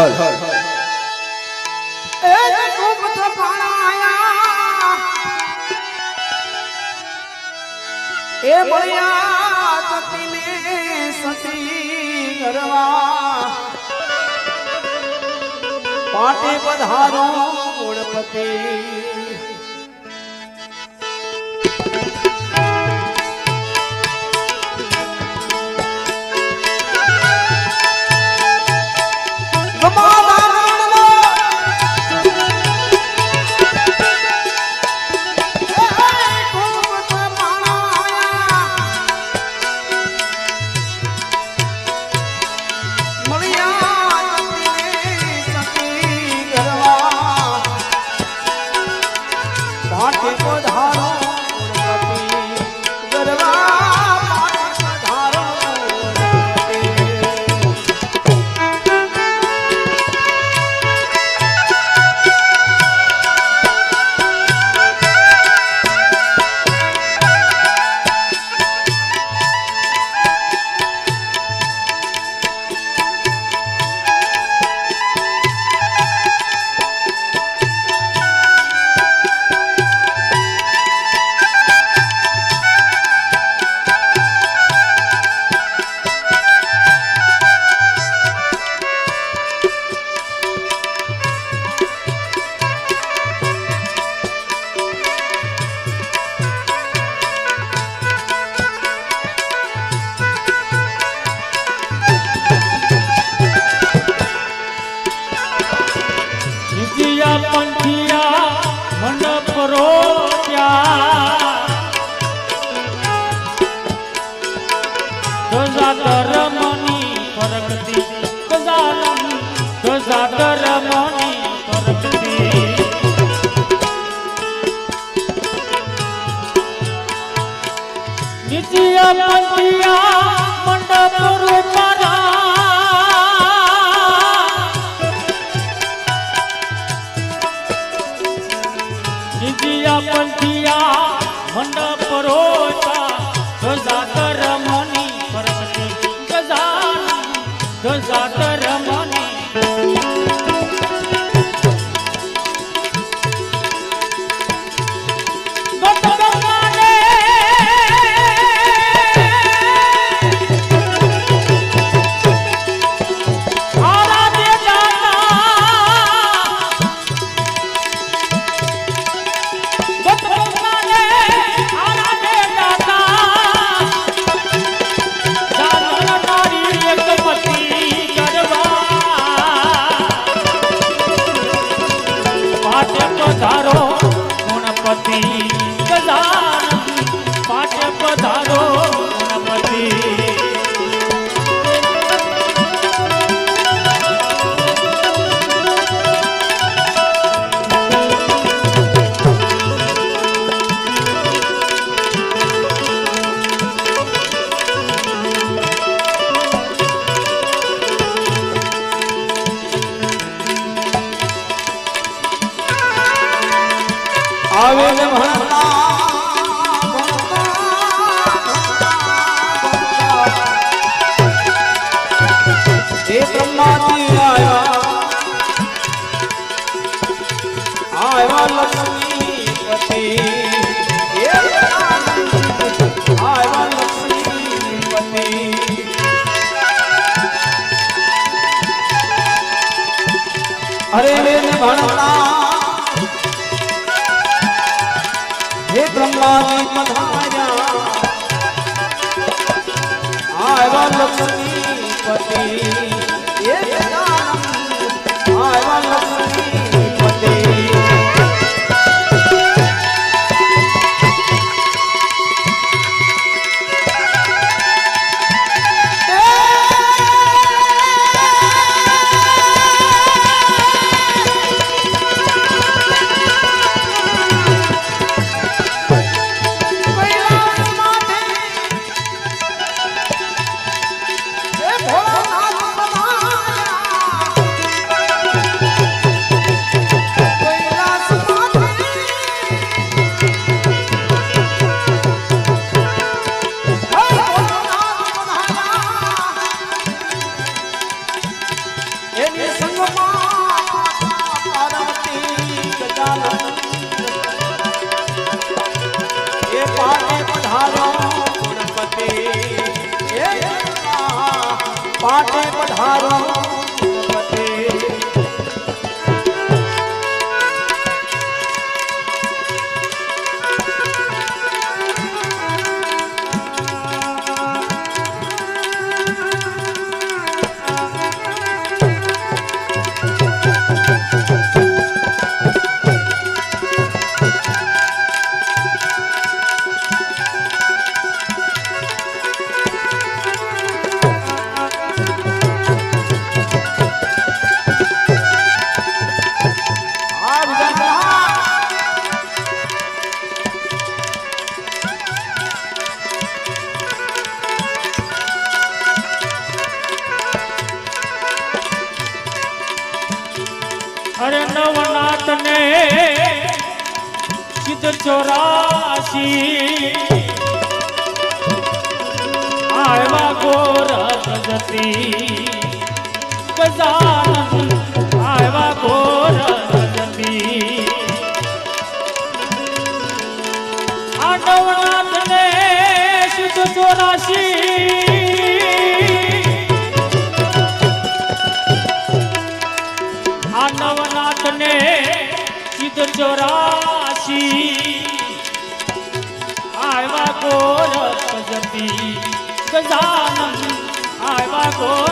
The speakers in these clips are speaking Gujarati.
હળ એ મળ્યા સતીને સતી કરવા પાટી પધારો ગુણપતિ રોતા ભણતા. હે બ્રહ્માજી પધાર્યા આવ્યા લક્ષ્મી પતિ. આવ્યા એની સંગમાં આરતી ગજાનંદ એ પાટે પધારો ગણપતિ. એ પાટે પધારો ચોરાશી આવ્યા ગોરખ જતી ગજાનંદ આવ્યા ગોરખ જતી આડવણાથને શુદ્ધ ચોરાશી આડવનાથને સિદ્ધ ચોરા ગોરપતિ ગજાનન આવ્યા ગોર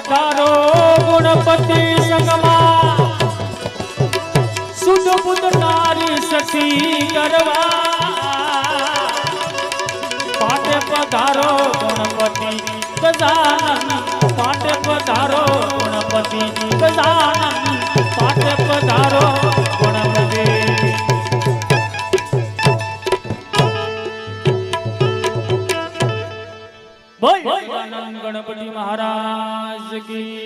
પધારો ગુણપતિ સંગમાં. સુધ બુદ્ધ નારી સખી કરવા પાટે પધારો ગુણપતિ ગજાનન પાટે પધારો ગુણપતિ ગજાનન પાટે પધારો ગુણપતિ. ગણપતિ મહારાજ. की